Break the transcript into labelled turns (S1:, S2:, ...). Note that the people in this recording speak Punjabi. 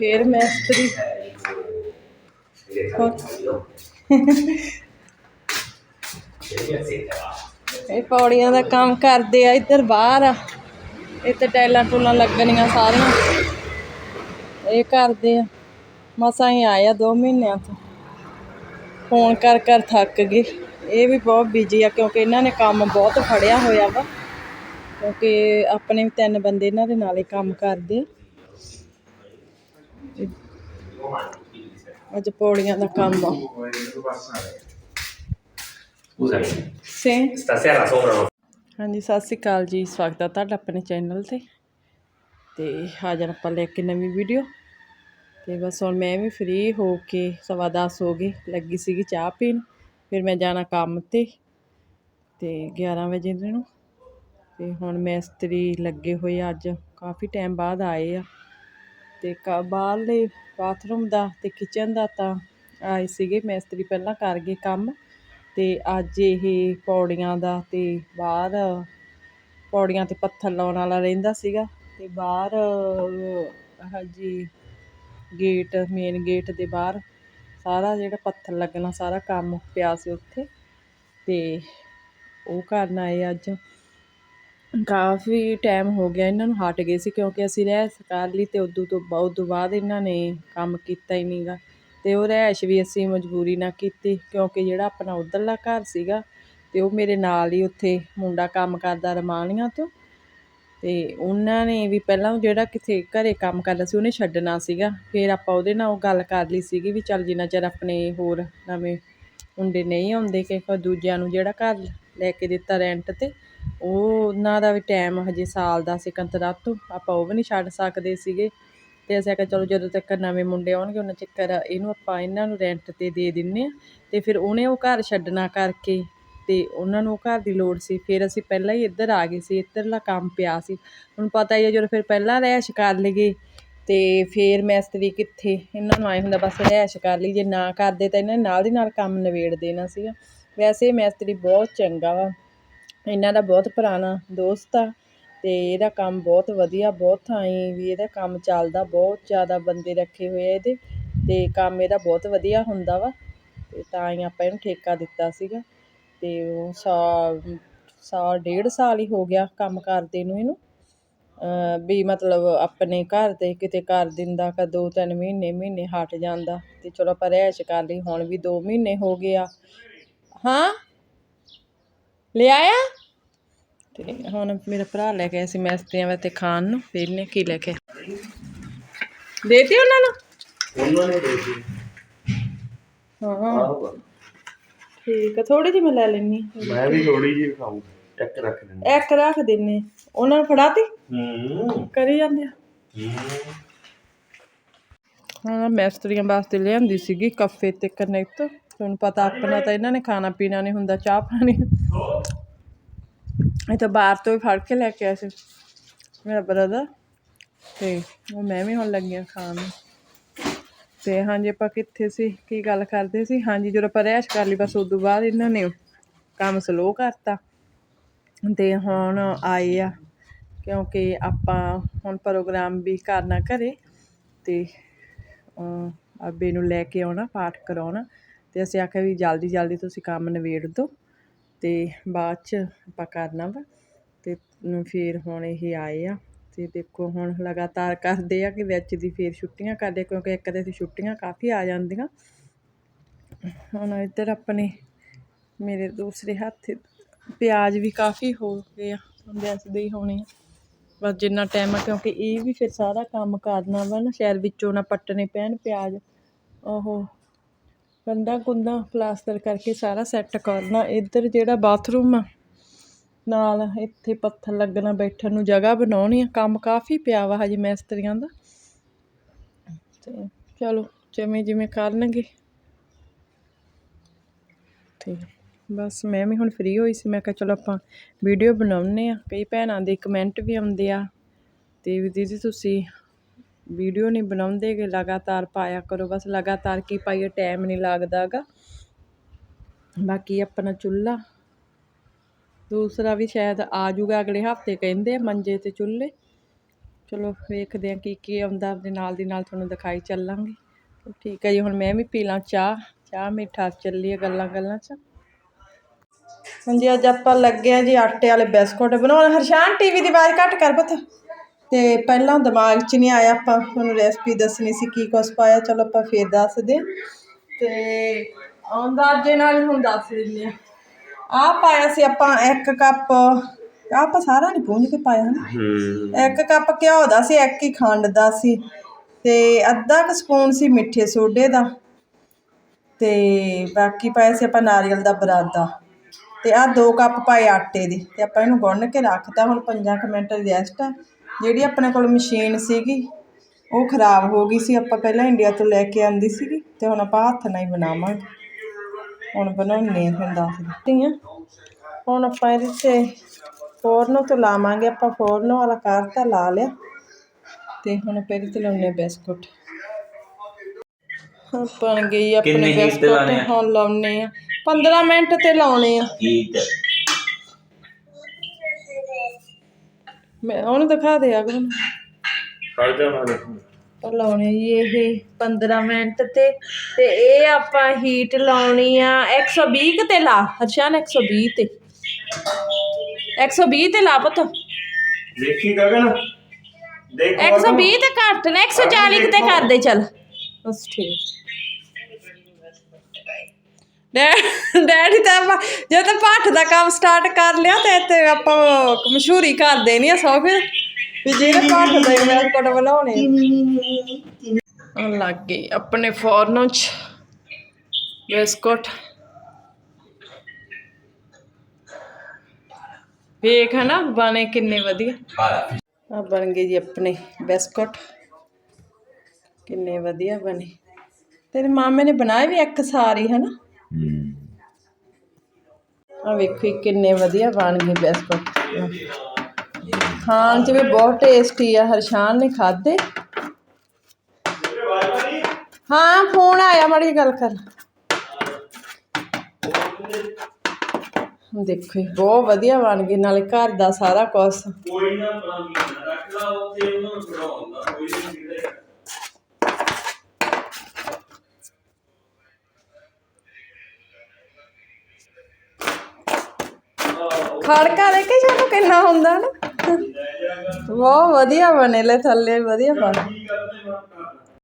S1: ਫੇਰ ਮਿਸਤਰੀ ਇਹ ਪੌੜੀਆਂ ਦਾ ਕੰਮ ਕਰਦੇ ਆ, ਇੱਧਰ ਬਾਹਰ ਆ। ਇੱਥੇ ਟੈਲਾਂ ਟੂਲਾਂ ਲੱਗਣੀਆਂ ਸਾਰੀਆਂ। ਇਹ ਕਰਦੇ ਆ। ਮਸਾਂ ਹੀ ਆਇਆ 2 ਮਹੀਨਿਆਂ ਤੋਂ। ਫੋਨ ਕਰ ਕਰ ਥੱਕ ਗਏ। ਇਹ ਵੀ ਬਹੁਤ ਬਿਜ਼ੀ ਆ, ਕਿਉਂਕਿ ਇਹਨਾਂ ਨੇ ਕੰਮ ਬਹੁਤ ਫੜਿਆ ਹੋਇਆ ਵਾ। ਕਿਉਂਕਿ ਆਪਣੇ ਵੀ ਤਿੰਨ ਬੰਦੇ ਇਹਨਾਂ ਦੇ ਨਾਲ ਹੀ ਕੰਮ ਕਰਦੇ ਆ। ਅੱਜ ਪੌੜੀਆਂ ਦਾ ਕੰਮ ਆ। ਸੇ
S2: stasera sopra non
S1: ਹਾਂਜੀ, ਸਤਿ ਸ਼੍ਰੀ ਅਕਾਲ ਜੀ, ਸਵਾਗਤ ਹੈ ਤੁਹਾਡਾ ਆਪਣੇ ਚੈਨਲ ਤੇ। ਤੇ ਹਾਜ਼ਰ ਆਪਾਂ ਲੈ ਕੇ ਨਵੀਂ ਵੀਡੀਓ ਤੇ ਬਸ ਹੁਣ ਮੈਂ ਵੀ ਫ੍ਰੀ ਹੋ ਕੇ ਸਵਾ ਦਸ ਹੋ ਗਏ, ਲੱਗੀ ਸੀਗੀ ਚਾਹ ਪੀਣ। ਫਿਰ ਮੈਂ ਜਾਣਾ ਕੰਮ ਤੇ ਤੇ 11 ਵਜੇ ਨੂੰ। ਤੇ ਹੁਣ ਮਿਸਤਰੀ ਲੱਗੇ ਹੋਏ ਆ ਅੱਜ, ਕਾਫੀ ਟਾਈਮ ਬਾਅਦ ਆਏ ਆ। ਅਤੇ ਕ ਬਾਹਰਲੇ ਬਾਥਰੂਮ ਦਾ ਅਤੇ ਕਿਚਨ ਦਾ ਤਾਂ ਆਏ ਸੀਗੇ। ਮਿਸਤਰੀ ਪਹਿਲਾਂ ਕਰ ਗਏ ਕੰਮ ਅਤੇ ਅੱਜ ਇਹ ਪੌੜੀਆਂ ਦਾ ਅਤੇ ਬਾਹਰ ਪੌੜੀਆਂ ਤੇ ਪੱਥਰ ਲਾਉਣ ਵਾਲਾ ਰਹਿੰਦਾ ਸੀਗਾ ਅਤੇ ਬਾਹਰ, ਹਾਂਜੀ ਗੇਟ ਮੇਨ ਗੇਟ ਦੇ ਬਾਹਰ ਸਾਰਾ ਜਿਹੜਾ ਪੱਥਰ ਲੱਗਣਾ ਸਾਰਾ ਕੰਮ ਪਿਆ ਸੀ ਉੱਥੇ ਅਤੇ ਉਹ ਕਰਨ ਆਏ ਅੱਜ। ਕਾਫੀ ਟਾਈਮ ਹੋ ਗਿਆ ਇਹਨਾਂ ਨੂੰ ਹਟ ਗਏ ਸੀ ਕਿਉਂਕਿ ਅਸੀਂ ਰਹਿਸ ਕਰ ਲਈ ਅਤੇ ਉਦੋਂ ਤੋਂ ਬਾ- ਉਦੋਂ ਬਾਅਦ ਇਹਨਾਂ ਨੇ ਕੰਮ ਕੀਤਾ ਹੀ ਨਹੀਂ ਗਾ ਅਤੇ ਉਹ ਰਿਹਾਇਸ਼ ਵੀ ਅਸੀਂ ਮਜਬੂਰੀ ਨਾਲ ਕੀਤੀ ਕਿਉਂਕਿ ਜਿਹੜਾ ਆਪਣਾ ਉੱਧਰਲਾ ਘਰ ਸੀਗਾ ਅਤੇ ਉਹ ਮੇਰੇ ਨਾਲ ਹੀ ਉੱਥੇ ਮੁੰਡਾ ਕੰਮ ਕਰਦਾ ਰਮਾਣੀਆਂ ਤੋਂ। ਅਤੇ ਉਹਨਾਂ ਨੇ ਵੀ ਪਹਿਲਾਂ ਜਿਹੜਾ ਕਿਸੇ ਘਰ ਕੰਮ ਕਰਦਾ ਸੀ ਉਹਨੇ ਛੱਡਣਾ ਸੀਗਾ। ਫਿਰ ਆਪਾਂ ਉਹਦੇ ਨਾਲ ਉਹ ਗੱਲ ਕਰ ਲਈ ਸੀਗੀ ਵੀ ਚੱਲ ਜਿੰਨਾ ਚਿਰ ਆਪਣੇ ਹੋਰ ਨਵੇਂ ਮੁੰਡੇ ਨਹੀਂ ਆਉਂਦੇ ਕਿ ਦੂਜਿਆਂ ਨੂੰ ਜਿਹੜਾ ਘਰ ਲੈ ਕੇ ਦਿੱਤਾ ਰੈਂਟ ਤੇ ਉਹ ਉਹਨਾਂ ਦਾ ਵੀ ਟਾਈਮ ਹਜੇ ਸਾਲ ਦਾ ਸੀ ਕੰਤਰਾਤੂ ਆਪਾਂ ਉਹ ਵੀ ਨਹੀਂ ਛੱਡ ਸਕਦੇ ਸੀਗੇ। ਅਤੇ ਅਸੀਂ ਆਖਿਆ ਚਲੋ ਜਦੋਂ ਤੱਕ ਨਵੇਂ ਮੁੰਡੇ ਆਉਣਗੇ, ਉਹਨਾਂ ਚੱਕਰ ਇਹਨੂੰ ਆਪਾਂ ਇਹਨਾਂ ਨੂੰ ਰੈਂਟ ਤੇ ਦੇ ਦਿੰਦੇ ਹਾਂ ਅਤੇ ਫਿਰ ਉਹਨੇ ਉਹ ਘਰ ਛੱਡਣਾ ਕਰਕੇ ਅਤੇ ਉਹਨਾਂ ਨੂੰ ਉਹ ਘਰ ਦੀ ਲੋੜ ਸੀ। ਫਿਰ ਅਸੀਂ ਪਹਿਲਾਂ ਹੀ ਇੱਧਰ ਆ ਗਏ ਸੀ, ਇੱਧਰਲਾ ਕੰਮ ਪਿਆ ਸੀ। ਹੁਣ ਪਤਾ ਹੀ ਹੈ ਜਦੋਂ ਫਿਰ ਪਹਿਲਾਂ ਰਹਿਸ਼ ਕਰ ਲਈਏ ਅਤੇ ਫਿਰ ਮਿਸਤਰੀ ਕਿੱਥੇ ਇਹਨਾਂ ਨੂੰ ਆਏ ਹੁੰਦਾ ਬਸ ਰਹਿਸ਼ ਕਰ ਲਈ ਜੇ ਨਾ ਕਰਦੇ ਤਾਂ ਇਹਨਾਂ ਨੇ ਨਾਲ ਦੀ ਨਾਲ ਕੰਮ ਨਿਬੇੜ ਦੇਣਾ ਸੀਗਾ। ਵੈਸੇ ਇਹ ਮਿਸਤਰੀ ਬਹੁਤ ਚੰਗਾ ਵਾ। ਇਹਨਾਂ ਦਾ ਬਹੁਤ ਪੁਰਾਣਾ ਦੋਸਤ ਆ ਅਤੇ ਇਹਦਾ ਕੰਮ ਬਹੁਤ ਵਧੀਆ, ਬਹੁਤ ਥਾਈਂ ਵੀ ਇਹਦਾ ਕੰਮ ਚੱਲਦਾ, ਬਹੁਤ ਜ਼ਿਆਦਾ ਬੰਦੇ ਰੱਖੇ ਹੋਏ ਆ ਇਹਦੇ ਅਤੇ ਕੰਮ ਇਹਦਾ ਬਹੁਤ ਵਧੀਆ ਹੁੰਦਾ ਵਾ ਅਤੇ ਤਾਂ ਹੀ ਆਪਾਂ ਇਹਨੂੰ ਠੇਕਾ ਦਿੱਤਾ ਸੀਗਾ ਅਤੇ ਉਹ ਸਾਲ ਸਾਲ, ਡੇਢ ਸਾਲ ਹੀ ਹੋ ਗਿਆ ਕੰਮ ਕਰਦੇ ਨੂੰ ਇਹਨੂੰ। ਵੀ ਮਤਲਬ ਆਪਣੇ ਘਰ ਦੇ ਕਿਤੇ ਕਰ ਦਿੰਦਾ ਕਾ ਦੋ ਤਿੰਨ ਮਹੀਨੇ ਮਹੀਨੇ ਹਟ ਜਾਂਦਾ ਅਤੇ ਚਲੋ ਆਪਾਂ ਰਿਹਾਇਸ਼ ਕਰ ਲਈ, ਹੁਣ ਵੀ ਦੋ ਮਹੀਨੇ ਹੋ ਗਏ ਆ। ਹਾਂ? ਲੈ ਆਇਆ? ਤੇ ਹੁਣ ਮੇਰਾ ਭਰਾ ਲੈ ਕੇ ਆਇਆ ਸੀ ਮਿਸਤਰੀਆਂ ਵਾਸਤੇ ਖਾਣ ਨੂੰ ਫਿਰ ਇਹਨੇ ਕੀ ਲੈ ਕੇ ਦੇਤੀ ਉਹਨਾਂ ਨੂੰ?
S2: Uno ne vedi.
S1: ਹਾਂ। ਠੀਕ ਆ ਥੋੜੀ ਜਿਹੀ ਮੈਂ ਲੈ ਲੈਣੀ
S2: ਮੈਂ ਵੀ ਥੋੜੀ ਜਿਹੀ ਖਾਊਂ ਇੱਕ ਰੱਖ ਦਿੰਦਾ
S1: ਇੱਕ ਰੱਖ ਦਿੰਨੇ ਉਹਨਾਂ ਨੂੰ ਫੜਾਤੀ?
S2: ਹੂੰ।
S1: ਕਰੀ ਜਾਂਦੇ ਆ।
S2: ਹੂੰ।
S1: ਹਾਂ ਮਿਸਤਰੀਆਂ ਵਾਸਤੇ ਲਿਆਂਦੀ ਸੀਗੀ ਕੱਫੇ ਤੇ ਕਨੈਕਟ। ਤੁਹਾਨੂੰ ਪਤਾ ਆਪਣਾ ਤਾਂ ਇਹਨਾਂ ਨੇ ਖਾਣਾ ਪੀਣਾ ਨਹੀਂ ਹੁੰਦਾ, ਚਾਹ ਪਾਣੀ। ਇਹ ਤਾਂ ਬਾਹਰ ਤੋਂ ਹੀ ਫੜ ਕੇ ਲੈ ਕੇ ਆਇਆ ਸੀ ਮੇਰਾ ਬ੍ਰਦਰ ਤੇ ਉਹ ਮੈਂ ਵੀ ਹੁਣ ਲੱਗੀ ਹਾਂ ਖਾਣ ਨੂੰ। ਤੇ ਹਾਂਜੀ, ਆਪਾਂ ਕਿੱਥੇ ਸੀ? ਕੀ ਗੱਲ ਕਰਦੇ ਸੀ? ਹਾਂਜੀ, ਜਦੋਂ ਆਪਾਂ ਰਹਿਸ਼ ਕਰ ਲਈ, ਬਸ ਉਦੋਂ ਬਾਅਦ ਇਹਨਾਂ ਨੇ ਕੰਮ ਸਲੋ ਕਰਤਾ। ਤੇ ਹੁਣ ਆਏ ਆ, ਕਿਉਂਕਿ ਆਪਾਂ ਹੁਣ ਪ੍ਰੋਗਰਾਮ ਵੀ ਕਰਨਾ ਘਰੇ। ਤੇ ਅਮ ਅੱਬੇ ਨੂੰ ਲੈ ਕੇ ਆਉਣਾ, ਪਾਠ ਕਰਾਉਣਾ। ਅਤੇ ਅਸੀਂ ਆਖਿਆ ਵੀ ਜਲਦੀ ਜਲਦੀ ਤੁਸੀਂ ਕੰਮ ਨਿਬੇੜ ਦਿਓ ਅਤੇ ਬਾਅਦ ਚ ਆਪਾਂ ਕਰਨਾ ਵਾ ਅਤੇ ਫਿਰ ਹੁਣ ਇਹ ਆਏ ਆ ਅਤੇ ਦੇਖੋ ਹੁਣ ਲਗਾਤਾਰ ਕਰਦੇ ਆ ਕਿ ਵਿੱਚ ਦੀ ਫਿਰ ਛੁੱਟੀਆਂ ਕਰਦੇ ਕਿਉਂਕਿ ਇੱਕ ਤੇ ਛੁੱਟੀਆਂ ਕਾਫੀ ਆ ਜਾਂਦੀਆਂ। ਹੁਣ ਇੱਧਰ ਆਪਣੇ ਮੇਰੇ ਦੂਸਰੇ ਹੱਥ ਪਿਆਜ਼ ਵੀ ਕਾਫੀ ਹੋ ਗਏ ਆ ਦੱਸਦੇ ਹੀ ਹੋਣੇ ਆ। ਬਸ ਜਿੰਨਾ ਟਾਈਮ ਆ, ਕਿਉਂਕਿ ਇਹ ਵੀ ਫਿਰ ਸਾਰਾ ਕੰਮ ਕਰਨਾ ਵਾ ਨਾ, ਸ਼ਹਿਰ ਵਿੱਚੋਂ ਨਾ ਪੱਟਣੇ ਪੈਣ ਪਿਆਜ਼, ਉਹ ਕੰਧਾਂ ਕੁੰਧਾਂ ਪਲਾਸਟਰ ਕਰਕੇ ਸਾਰਾ ਸੈੱਟ ਕਰਨਾ। ਇੱਧਰ ਜਿਹੜਾ ਬਾਥਰੂਮ ਆ, ਨਾਲ ਇੱਥੇ ਪੱਥਰ ਲੱਗਣਾ ਬੈਠਣ ਨੂੰ ਜਗ੍ਹਾ ਬਣਾਉਣੀ ਆ। ਕੰਮ ਕਾਫੀ ਪਿਆ ਵਾ ਹਜੇ ਮਿਸਤਰੀਆਂ ਦਾ। ਤੇ ਚਲੋ ਜਿਵੇਂ ਜਿਵੇਂ ਕਰਨਗੇ। ਤੇ ਬਸ ਮੈਂ ਵੀ ਹੁਣ ਫ੍ਰੀ ਹੋਈ ਸੀ। ਮੈਂ ਕਿਹਾ ਚਲੋ ਆਪਾਂ ਵੀਡੀਓ ਬਣਾਉਨੇ ਆ। ਕਈ ਭੈਣਾਂ ਦੇ ਕਮੈਂਟ ਵੀ ਆਉਂਦੇ ਆ। ਤੇ ਵੀ ਦੀਦੀ ਤੁਸੀਂ ਵੀਡੀਓ ਨਹੀਂ ਬਣਾਉਂਦੇ ਕਿ ਲਗਾਤਾਰ ਪਾਇਆ ਕਰੋ, ਬਸ ਲਗਾਤਾਰ ਕੀ ਪਾਈਏ ਟਾਈਮ ਨਹੀਂ ਲੱਗਦਾਗਾ ਬਾਕੀ ਆਪਣਾ ਚੁੱਲ੍ਹਾ। ਦੂਸਰਾ ਵੀ ਸ਼ਾਇਦ ਆ ਜਾਊਗਾ ਅਗਲੇ ਹਫ਼ਤੇ, ਕਹਿੰਦੇ ਮੰਜੇ ਤੇ ਚੁੱਲ੍ਹੇ। ਚਲੋ ਵੇਖਦੇ ਆ ਕੀ ਕੀ ਆਉਂਦਾ, ਆਪਦੇ ਨਾਲ ਦੀ ਨਾਲ ਤੁਹਾਨੂੰ ਦਿਖਾਈ ਚੱਲਾਂਗੇ। ਠੀਕ ਹੈ ਜੀ, ਹੁਣ ਮੈਂ ਵੀ ਪੀ ਲਾਂ ਚਾਹ। ਚਾਹ ਮਿੱਠਾ ਚੱਲੀਏ ਗੱਲਾਂ ਗੱਲਾਂ 'ਚ। ਹਾਂਜੀ, ਅੱਜ ਆਪਾਂ ਲੱਗੇ ਆ ਜੀ ਆਟੇ ਵਾਲੇ ਬਿਸਕੁਟ ਬਣਾਉਣ। ਹਰਸ਼ਾਨ ਟੀਵੀ ਦੀ ਆਵਾਜ਼ ਘੱਟ ਕਰ ਪੁੱਤ। ਤੇ ਪਹਿਲਾਂ ਦਿਮਾਗ 'ਚ ਨਹੀਂ ਆਇਆ ਆਪਾਂ ਤੁਹਾਨੂੰ ਰੈਸਪੀ ਦੱਸਣੀ ਸੀ ਕੀ ਕੁਛ ਪਾਇਆ ਚਲੋ ਆਪਾਂ ਫੇਰ ਦੱਸਦੇ ਹਾਂ। ਤੇ ਅੰਦਾਜ਼ੇ ਨਾਲ ਹੀ ਹੁਣ ਦੱਸ ਦਿੰਦੇ ਆ ਆ ਪਾਇਆ ਸੀ ਆਪਾਂ ਇੱਕ ਕੱਪ ਆਹ ਆਪਾਂ ਸਾਰਾ ਨਹੀਂ ਪੂੰਝ ਕੇ ਪਾਇਆ ਨਾ।
S2: ਹੂੰ।
S1: ਇੱਕ ਕੱਪ ਘਿਓ ਦਾ ਸੀ ਇੱਕ ਹੀ ਖੰਡ ਦਾ ਸੀ। ਤੇ ਅੱਧਾ ਕੁ ਸਪੂਨ ਸੀ ਮਿੱਠੇ ਸੋਡੇ ਦਾ। ਤੇ ਬਾਕੀ ਪਾਇਆ ਸੀ ਆਪਾਂ ਨਾਰੀਅਲ ਦਾ ਬਰਾਦਾ। ਤੇ ਆਹ ਦੋ ਕੱਪ ਪਾਏ ਆਟੇ ਦੇ। ਤੇ ਆਪਾਂ ਇਹਨੂੰ ਗੁੰਨ ਕੇ ਰੱਖਤਾ ਹੁਣ 5 ਮਿੰਟ ਰੈਸਟ ਆ। ਜਿਹੜੀ ਆਪਣੇ ਕੋਲ ਮਸ਼ੀਨ ਸੀਗੀ ਉਹ ਖਰਾਬ ਹੋ ਗਈ ਸੀ। ਆਪਾਂ ਪਹਿਲਾਂ ਇੰਡੀਆ ਤੋਂ ਲੈ ਕੇ ਆਂਦੀ ਸੀਗੀ ਤੇ ਹੁਣ ਆਪਾਂ ਹੱਥ ਨਾਲ ਹੀ ਬਣਾਵਾਂਗੇ। ਹੁਣ ਬਣਾਉਣੀ ਆ ਤੁਹਾਨੂੰ ਦੱਸ ਦਿੱਤੀ ਆ ਹੁਣ ਆਪਾਂ ਇਹਦੇ 'ਤੇ ਫੋਰਨ ਤੋਂ ਲਾਵਾਂਗੇ। ਆਪਾਂ ਫੋਰਨ ਵਾਲਾ ਕਰਤਾ ਲਾ ਲਿਆ। ਤੇ ਹੁਣ ਆਪਾਂ ਇਹਦੇ 'ਤੇ ਲਾਉਣੇ ਬਿਸਕੁਟ। ਹੁਣ ਬਣ ਗਈ ਆਪਣੇ
S3: ਤੇ
S1: ਬਿਸਕੁਟ? ਹੁਣ ਲਾਉਣੇ ਆ 15 ਮਿੰਟ ਤੇ ਲਾਉਣੇ ਆ।
S3: ਠੀਕ ਹੈ
S1: ਮੈਂ ਉਹਨੂੰ ਦਿਖਾ ਦੇ ਅਗਰ
S2: ਫੜ ਜਾ ਮੈਂ ਦੇਖੂ
S1: ਪਰ ਲਾਉਣੇ ਜੀ ਇਹ 15 ਮਿੰਟ ਤੇ ਤੇ ਇਹ ਆਪਾਂ ਹੀਟ ਲਾਉਣੀ ਆ 120 ਕੁ ਤੇ ਲਾ ਹਰਸ਼ਾਨ 120 ਤੇ। 120 ਤੇ ਲਾ ਪੁੱਤ।
S2: ਦੇਖੀ ਗਗਨ? ਦੇਖ
S1: 120 ਤੇ ਘੱਟ ਨੇ 140 ਕੁ ਤੇ ਕਰ ਦੇ ਚੱਲ। ਬਸ ਠੀਕ। ਡੈਡੀ ਤਾਂ ਆਪਾਂ ਜੇ ਤਾਂ ਪਾਠ ਦਾ ਕੰਮ ਸਟਾਰਟ ਕਰ ਲਿਆ ਤੇ ਇੱਥੇ ਆਪਾਂ ਮਸ਼ਹੂਰੀ ਕਰ ਦੇਣੀ ਆ ਸੌ ਫਿਰ। ਵੀ ਜਿਹੜੇ ਪਾਠ ਦਾ ਬਿਸਕੁਟ ਬਣਾਉਣੇ ਲੱਗ ਗਈ ਆਪਣੇ ਫੋਰਨੋਂ ਚ। ਬਿਸਕੁਟ। ਵੇਖ ਹਨਾ, ਬਣੇ ਕਿੰਨੇ ਵਧੀਆ। ਆ ਬਣ ਗਏ ਜੀ ਆਪਣੇ ਬਿਸਕੁਟ। ਕਿੰਨੇ ਵਧੀਆ ਬਣੇ। ਤੇਰੇ ਮਾਮੇ ਨੇ ਬਣਾਏ ਵੀ ਇੱਕ ਸਾਰੀ ਹਨਾ? ਆ ਵੇਖੋ ਕਿੰਨੇ ਵਧੀਆ ਬਣ ਗਏ ਬਿਸਕੁਟ। ਖਾਣ ਚ ਵੀ ਬਹੁਤ ਟੇਸਟੀ ਆ ਹਰਸ਼ਾਨ ਨੇ ਖਾਦੇ ਹਾਂ ਫੋਨ ਆਇਆ ਮਾੜੀ ਗੱਲ ਕਰ। ਦੇਖੋ ਜੀ, ਬਹੁਤ ਵਧੀਆ ਬਣ ਗਏ ਨਾਲੇ ਘਰ ਦਾ ਸਾਰਾ ਕੁਝ
S2: ਕੋਈ ਨਾ ਪਲਾਨ ਰੱਖ ਲਾ ਉੱਥੇ ਉਹਨਾਂ ਨੂੰ ਬਣਾਉਂਦਾ ਕੋਈ
S1: ਖੜਕਾ ਲੈ ਕੇ ਜਾਨੂੰ ਕਿੰਨਾ ਹੁੰਦਾ ਨਾ। ਬਹੁਤ ਵਧੀਆ ਬਣੇ ਲੈ ਥੱਲੇ ਵਧੀਆ ਬਣ।